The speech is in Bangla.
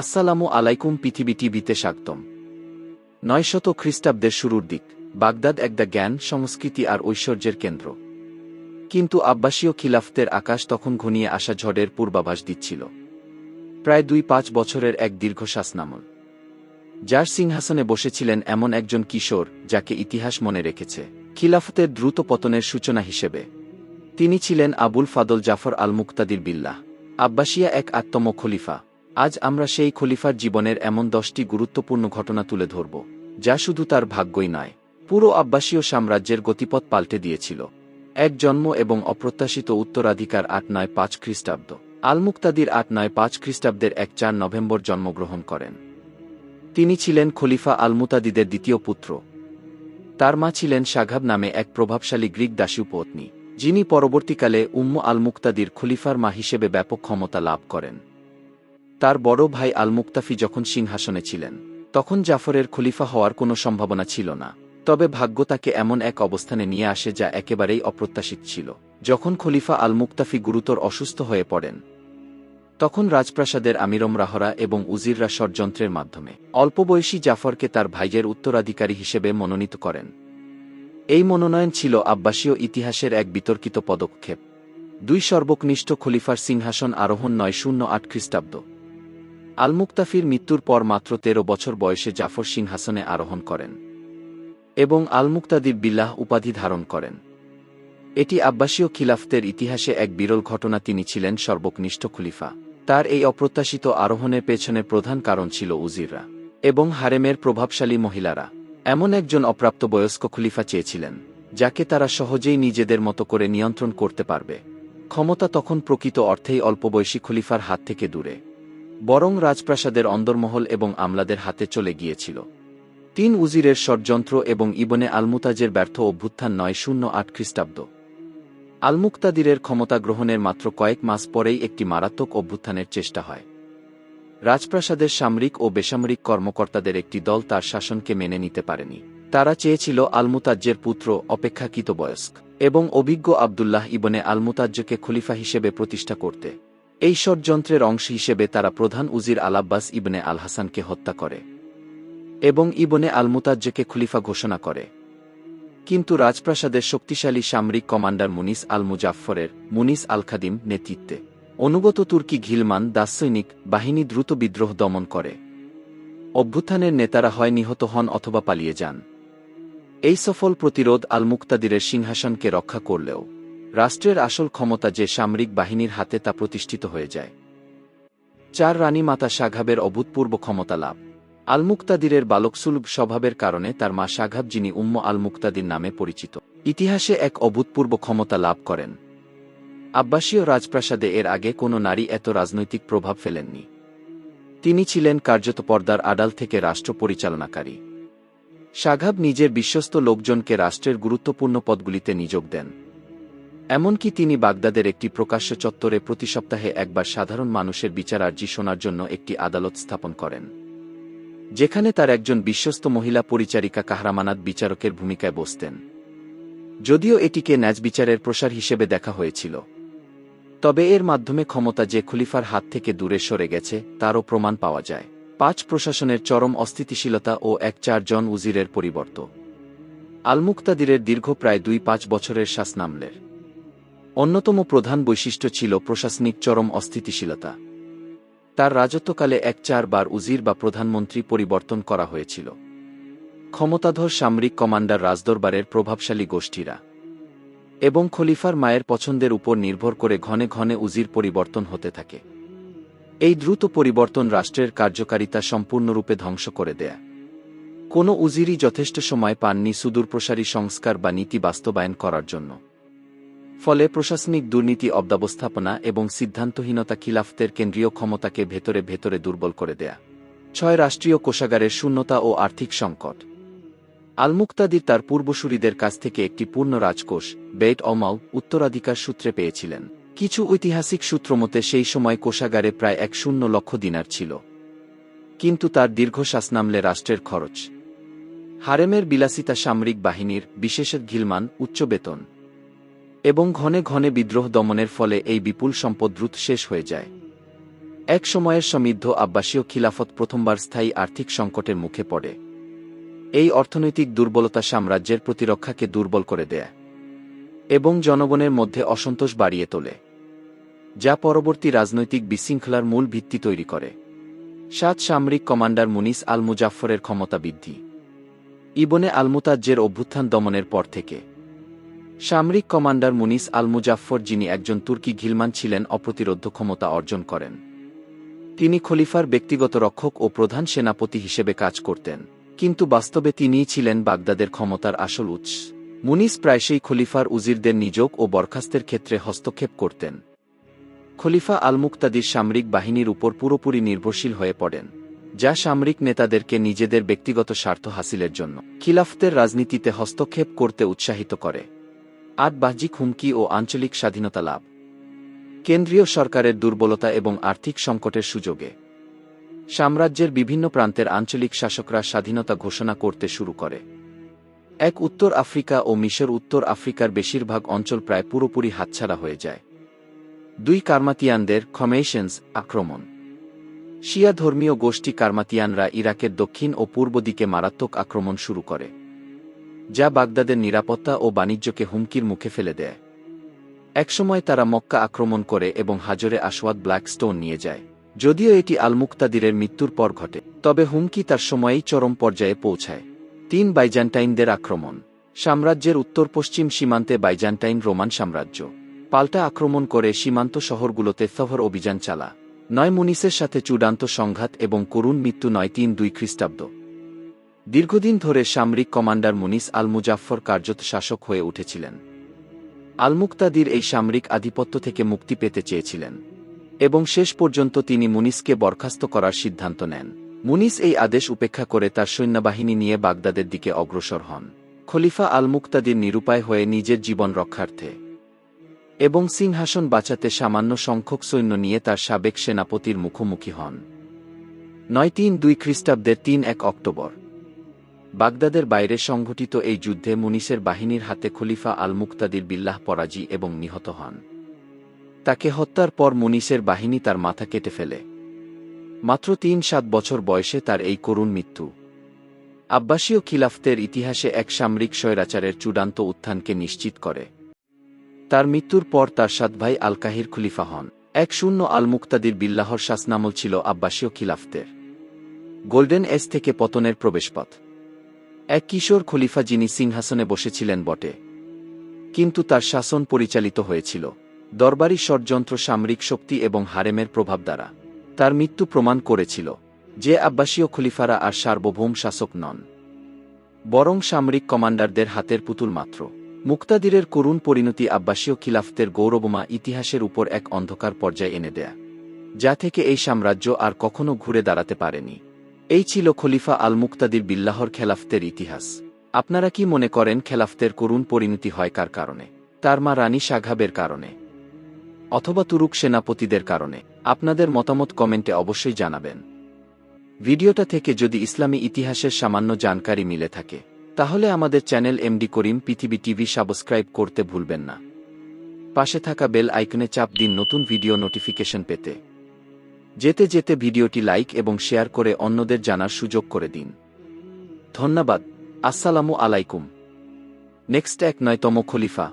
আসসালামু আলাইকুম পৃথিবী টিভিতে স্বাগতম। নয়শত খ্রিস্টাব্দের শুরুর দিক, বাগদাদ একটা জ্ঞান, সংস্কৃতি আর ঐশ্বর্যের কেন্দ্র। কিন্তু আব্বাসীয় খিলাফতের আকাশ তখন ঘনিয়ে আসা ঝড়ের পূর্বাভাস দিচ্ছিল। প্রায় দুই পাঁচ বছরের এক দীর্ঘ শাসনামল যার সিংহাসনে বসেছিলেন এমন একজন কিশোর, যাকে ইতিহাস মনে রেখেছে। খিলাফতের দ্রুত পতনের সূচনা হিসেবে, তিনি ছিলেন আবুল ফাদল জাফর আল মুক্তাদির বিল্লাহ। আব্বাসিয়া এক আত্মম খলিফা আজ আমরা সেই খলিফার জীবনের এমন দশটি গুরুত্বপূর্ণ ঘটনা তুলে ধরব, যা শুধু তার ভাগ্যই নয়, পুরো আব্বাসীয় সাম্রাজ্যের গতিপথ পাল্টে দিয়েছিল। এক জন্ম এবং অপ্রত্যাশিত উত্তরাধিকার আট নয় পাঁচ খ্রিস্টাব্দ। আলমুক্তাদির আট নয় পাঁচ খ্রিস্টাব্দের এক চার নভেম্বর জন্মগ্রহণ করেন। তিনি ছিলেন খলিফা আলমুতাদিদের দ্বিতীয় পুত্র। তার মা ছিলেন সাঘাব নামে এক প্রভাবশালী গ্রিক দাসী পত্নী যিনি পরবর্তীকালে উম্ম আল মুক্তাদির খলিফার মা হিসেবে ব্যাপক ক্ষমতা লাভ করেন। তার বড় ভাই আল মুক্তাফি যখন সিংহাসনে ছিলেন, তখন জাফরের খলিফা হওয়ার কোনো সম্ভাবনা ছিল না। তবে ভাগ্য তাকে এমন এক অবস্থানে নিয়ে আসে যা একেবারেই অপ্রত্যাশিত ছিল। যখন খলিফা আল মুক্তাফি গুরুতর অসুস্থ হয়ে পড়েন, তখন রাজপ্রাসাদের আমিরম রাহরা এবং উজিররা ষড়যন্ত্রের মাধ্যমে অল্পবয়সী জাফরকে তার ভাইয়ের উত্তরাধিকারী হিসেবে মনোনীত করেন। এই মনোনয়ন ছিল আব্বাসীয় ইতিহাসের এক বিতর্কিত পদক্ষেপ। দুই সর্বকনিষ্ঠ খলিফার সিংহাসন আরোহণ নয় শূন্য আট খ্রিস্টাব্দ। আলমুক্তাফির মৃত্যুর পর মাত্র তেরো বছর বয়সে জাফর সিংহাসনে আরোহণ করেন এবং আলমুক্তাদির বিল্লাহ উপাধি ধারণ করেন। এটি আব্বাসীয় খিলাফতের ইতিহাসে এক বিরল ঘটনা। তিনি ছিলেন সর্বকনিষ্ঠ খলিফা। তার এই অপ্রত্যাশিত আরোহণের পেছনে প্রধান কারণ ছিল উজিররা এবং হারেমের প্রভাবশালী মহিলারা। এমন একজন অপ্রাপ্তবয়স্ক খলিফা চেয়েছিলেন, যাকে তারা সহজেই নিজেদের মতো করে নিয়ন্ত্রণ করতে পারবে। ক্ষমতা তখন প্রকৃত অর্থেই অল্পবয়সী খলিফার হাত থেকে দূরে। বরং রাজপ্রাসাদের অন্দরমহল এবং আমলাদের হাতে চলে গিয়েছিল। তিন উজিরের ষড়যন্ত্র এবং ইবনে আলমুতাজের ব্যর্থ অভ্যুত্থান নয় শূন্য আট খ্রিস্টাব্দ। আলমুক্তাদিরের ক্ষমতা গ্রহণের মাত্র কয়েক মাস পরেই একটি মারাত্মক অভ্যুত্থানের চেষ্টা হয়। রাজপ্রাসাদের সামরিক ও বেসামরিক কর্মকর্তাদের একটি দল তার শাসনকে মেনে নিতে পারেনি। তারা চেয়েছিল আলমুতাজ্জের পুত্র অপেক্ষাকৃত বয়স্ক এবং অভিজ্ঞ আবদুল্লাহ ইবনে আলমুতাজ্জকে খলিফা হিসেবে প্রতিষ্ঠা করতে। এই ষড়যন্ত্রের অংশ হিসেবে তারা প্রধান উজির আলাব্বাস ইবনে আল হাসানকে হত্যা করে এবং ইবনে আলমুতাজ্জকে খলিফা ঘোষণা করে। কিন্তু রাজপ্রাসাদের শক্তিশালী সামরিক কমান্ডার মুনিস আল মুজাফফরের মুনিস আল খাদিম নেতৃত্বে অনুগত তুর্কি ঘিলমান দাসসৈনিক বাহিনী দ্রুত বিদ্রোহ দমন করে। অভ্যুত্থানের নেতারা হয় নিহত হন অথবা পালিয়ে যান। এই সফল প্রতিরোধ আল মুক্তাদিরের সিংহাসনকে রক্ষা করলেও রাষ্ট্রের আসল ক্ষমতা যে সামরিক বাহিনীর হাতে তা প্রতিষ্ঠিত হয়ে যায়। চার রানী মাতা সাঘাবের অভূতপূর্ব ক্ষমতা লাভ। আলমুক্তাদিরের বালকসুলভ স্বভাবের কারণে তার মা সাঘাব যিনি উম্ম আল মুক্তাদির নামে পরিচিত। ইতিহাসে এক অভূতপূর্ব ক্ষমতা লাভ করেন। আব্বাসীয় রাজপ্রাসাদে এর আগে কোনো নারী এত রাজনৈতিক প্রভাব ফেলেননি। তিনি ছিলেন কার্যত পর্দার আড়াল থেকে রাষ্ট্র পরিচালনাকারী। সাঘাব নিজের বিশ্বস্ত লোকজনকে রাষ্ট্রের গুরুত্বপূর্ণ পদগুলিতে নিযোগ দেন। এমনকি তিনি বাগদাদের একটি প্রকাশ্য চত্বরে প্রতি সপ্তাহে একবার সাধারণ মানুষের বিচারার্জি শোনার জন্য একটি আদালত স্থাপন করেন, যেখানে তার একজন বিশ্বস্ত মহিলা পরিচারিকা কাহরামানাত বিচারকের ভূমিকায় বসতেন। যদিও এটিকে ন্যাজ বিচারের প্রসার হিসেবে দেখা হয়েছিল, তবে এর মাধ্যমে ক্ষমতা যে খলিফার হাত থেকে দূরে সরে গেছে, তারও প্রমাণ পাওয়া যায়। পাঁচ প্রশাসনের চরম অস্থিতিশীলতা ও এক চারজন উজিরের পরিবর্ত। আলমুক্তাদিরের দীর্ঘ প্রায় দুই পাঁচ বছরের শাসনামলের। অন্যতম প্রধান বৈশিষ্ট্য ছিল প্রশাসনিক চরম অস্থিতিশীলতা। তার রাজত্বকালে এক চারবার উজির বা প্রধানমন্ত্রী পরিবর্তন করা হয়েছিল। ক্ষমতাধর সামরিক কমান্ডার রাজদরবারের প্রভাবশালী গোষ্ঠীরা। এবং খলিফার মায়ের পছন্দের উপর নির্ভর করে ঘনে ঘনে উজির পরিবর্তন হতে থাকে। এই দ্রুত পরিবর্তন রাষ্ট্রের কার্যকারিতা সম্পূর্ণরূপে ধ্বংস করে দেয়া। কোনো উজিরই যথেষ্ট সময় পাননি সুদূরপ্রসারী সংস্কার বা নীতি বাস্তবায়ন করার জন্য। ফলে প্রশাসনিক দুর্নীতি অব্যবস্থাপনা এবং সিদ্ধান্তহীনতা খিলাফতের কেন্দ্রীয় ক্ষমতাকে ভেতরে ভেতরে দুর্বল করে দেয়া। ছয় রাষ্ট্রীয় কোষাগারের শূন্যতা ও আর্থিক সংকট। আলমুক্তাদির তার পূর্বসূরিদের কাছ থেকে একটি পূর্ণ রাজকোষ বেট অমাল উত্তরাধিকার সূত্রে পেয়েছিলেন। কিছু ঐতিহাসিক সূত্রমতে সেই সময় কোষাগারে প্রায় এক শূন্য লক্ষ দিনার ছিল। কিন্তু তার দীর্ঘ শাসনামলে রাষ্ট্রের খরচ। হারেমের বিলাসিতা সামরিক বাহিনীর বিশেষত ঘিলমান, উচ্চ বেতন। এবং ঘনে ঘনে বিদ্রোহ দমনের ফলে এই বিপুল সম্পদ দ্রুত শেষ হয়ে যায়। এক সময়ের সমৃদ্ধ আব্বাসীয় খিলাফত প্রথমবার স্থায়ী আর্থিক সংকটের মুখে পড়ে। এই অর্থনৈতিক দুর্বলতা সাম্রাজ্যের প্রতিরক্ষাকে দুর্বল করে দেয় এবং জনগণের মধ্যে অসন্তোষ বাড়িয়ে তোলে, যা পরবর্তী রাজনৈতিক বিশৃঙ্খলার মূল ভিত্তি তৈরি করে। সাত সামরিক কমান্ডার মুনিস আল মুজাফফরের ক্ষমতা বৃদ্ধি। ইবনে আলমুতাজ্জের অভ্যুত্থান দমনের পর থেকে সামরিক কমান্ডার মুনিস আল মুজাফফর যিনি একজন তুর্কি ঘিলমান ছিলেন, অপ্রতিরোধ ক্ষমতা অর্জন করেন। তিনি খলিফার ব্যক্তিগত রক্ষক ও প্রধান সেনাপতি হিসেবে কাজ করতেন, কিন্তু বাস্তবে তিনিই ছিলেন বাগদাদের ক্ষমতার আসল উৎস। মুনিস প্রায়শই খলিফার উজিরদের নিযোগ ও বরখাস্তের ক্ষেত্রে হস্তক্ষেপ করতেন। খলিফা আল মুক্তাদির সামরিক বাহিনীর উপর পুরোপুরি নির্ভরশীল হয়ে পড়েন, যা সামরিক নেতাদেরকে নিজেদের ব্যক্তিগত স্বার্থ হাসিলের জন্য। খিলাফতের রাজনীতিতে হস্তক্ষেপ করতে উৎসাহিত করে। আট বাহ্যিক হুমকি ও আঞ্চলিক স্বাধীনতা লাভ। কেন্দ্রীয় সরকারের দুর্বলতা এবং আর্থিক সংকটের সুযোগে। সাম্রাজ্যের বিভিন্ন প্রান্তের আঞ্চলিক শাসকরা স্বাধীনতা ঘোষণা করতে শুরু করে। এক উত্তর আফ্রিকা ও মিশর উত্তর আফ্রিকার বেশিরভাগ অঞ্চল প্রায় পুরোপুরি হাতছাড়া হয়ে যায়। দুই কার্মাতিয়ানদের খমেশনস আক্রমণ। শিয়া ধর্মীয় গোষ্ঠী কার্মাতিয়ানরা ইরাকের দক্ষিণ ও পূর্ব দিকে মারাত্মক আক্রমণ শুরু করে। যা বাগদাদের নিরাপত্তা ও বাণিজ্যকে হুমকির মুখে ফেলে দেয়। একসময় তারা মক্কা আক্রমণ করে এবং হাজরে আসওয়াদ ব্ল্যাক স্টোন নিয়ে যায়। যদিও এটি আলমুক্তাদিরের মৃত্যুর পর ঘটে, তবে হুমকি তার সময়েই চরম পর্যায়ে পৌঁছায়। তিন বাইজান্টাইনদের আক্রমণ। সাম্রাজ্যের উত্তর পশ্চিম সীমান্তে বাইজান্টাইন রোমান সাম্রাজ্য। পাল্টা আক্রমণ করে সীমান্ত শহরগুলোতে শহর অভিযান চালা। নয় মুনিসের সাথে চূড়ান্ত সংঘাত এবং করুণ মৃত্যু নয় তিন দুই খ্রিস্টাব্দ। দীর্ঘদিন ধরে সামরিক কমান্ডার মুনিস আল মুজাফফর কার্যত শাসক হয়ে উঠেছিলেন। আলমুক্তাদির এই সামরিক আধিপত্য থেকে মুক্তি পেতে চেয়েছিলেন এবং শেষ পর্যন্ত তিনি মুনিসকে বরখাস্ত করার সিদ্ধান্ত নেন। মুনিস এই আদেশ উপেক্ষা করে তার সৈন্যবাহিনী নিয়ে বাগদাদের দিকে অগ্রসর হন। খলিফা আল মুক্তাদির নিরুপায় হয়ে নিজের জীবন রক্ষার্থে এবং সিংহাসন বাঁচাতে সামান্য সংখ্যক সৈন্য নিয়ে তার সাবেক সেনাপতির মুখোমুখি হন। নয় তিন দুই খ্রিস্টাব্দের তিন এক অক্টোবর। বাগদাদের বাইরে সংঘটিত এই যুদ্ধে মুনিসের বাহিনীর হাতে খলিফা আল মুক্তাদির বিল্লাহ পরাজি এবং নিহত হন। তাকে হত্যার পর মুনিসের বাহিনী তার মাথা কেটে ফেলে। মাত্র তিন সাত বছর বয়সে তার এই করুণ মৃত্যু। আব্বাসীয় খিলাফতের ইতিহাসে এক সামরিক স্বৈরাচারের চূড়ান্ত উত্থানকে নিশ্চিত করে। তার মৃত্যুর পর তার সাত ভাই আল কাহির খলিফা হন। এক শূন্য আল মুক্তাদির বিল্লাহর শাসনামল ছিল আব্বাসীয় খিলাফতের। গোল্ডেন এস থেকে পতনের প্রবেশপথ। এক কিশোর খলিফা যিনি সিংহাসনে বসেছিলেন বটে। কিন্তু তার শাসন পরিচালিত হয়েছিল। দরবারি ষড়যন্ত্র সামরিক শক্তি এবং হারেমের প্রভাব দ্বারা। তার মৃত্যু প্রমাণ করেছিল যে আব্বাসীয় খলিফারা আর সার্বভৌম শাসক নন। বরং সামরিক কমান্ডারদের হাতের পুতুল মাত্র। মুক্তাদিরের করুণ পরিণতি আব্বাসীয় খিলাফতের গৌরবমা ইতিহাসের উপর এক অন্ধকার পর্যায়ে এনে দেয়া, যা থেকে এই সাম্রাজ্য আর কখনো ঘুরে দাঁড়াতে পারেনি। এই ছিল খলিফা আল মুক্তাদির বিল্লাহর খেলাফতের ইতিহাস। আপনারা কি মনে করেন খেলাফতের করুণ পরিণতি হয় কার কারণে? তার মা রানী সাঘাবের কারণে? অথবা তুরুক সেনাপতিদের কারণে? আপনাদের মতামত কমেন্টে অবশ্যই জানাবেন। ভিডিওটা থেকে যদি ইসলামী ইতিহাসের সামান্য জানকারি মিলে থাকে, তাহলে আমাদের চ্যানেল এমডি করিম পৃথিবী টিভি সাবস্ক্রাইব করতে ভুলবেন না। পাশে থাকা বেল আইকনে চাপ দিন নতুন ভিডিও নোটিফিকেশন পেতে। যেতে যেতে ভিডিওটি লাইক এবং শেয়ার করে অন্যদের জানার সুযোগ করে দিন। ধন্যবাদ। আসসালামু আলাইকুম। নেক্সট এক নয়তম খলিফা।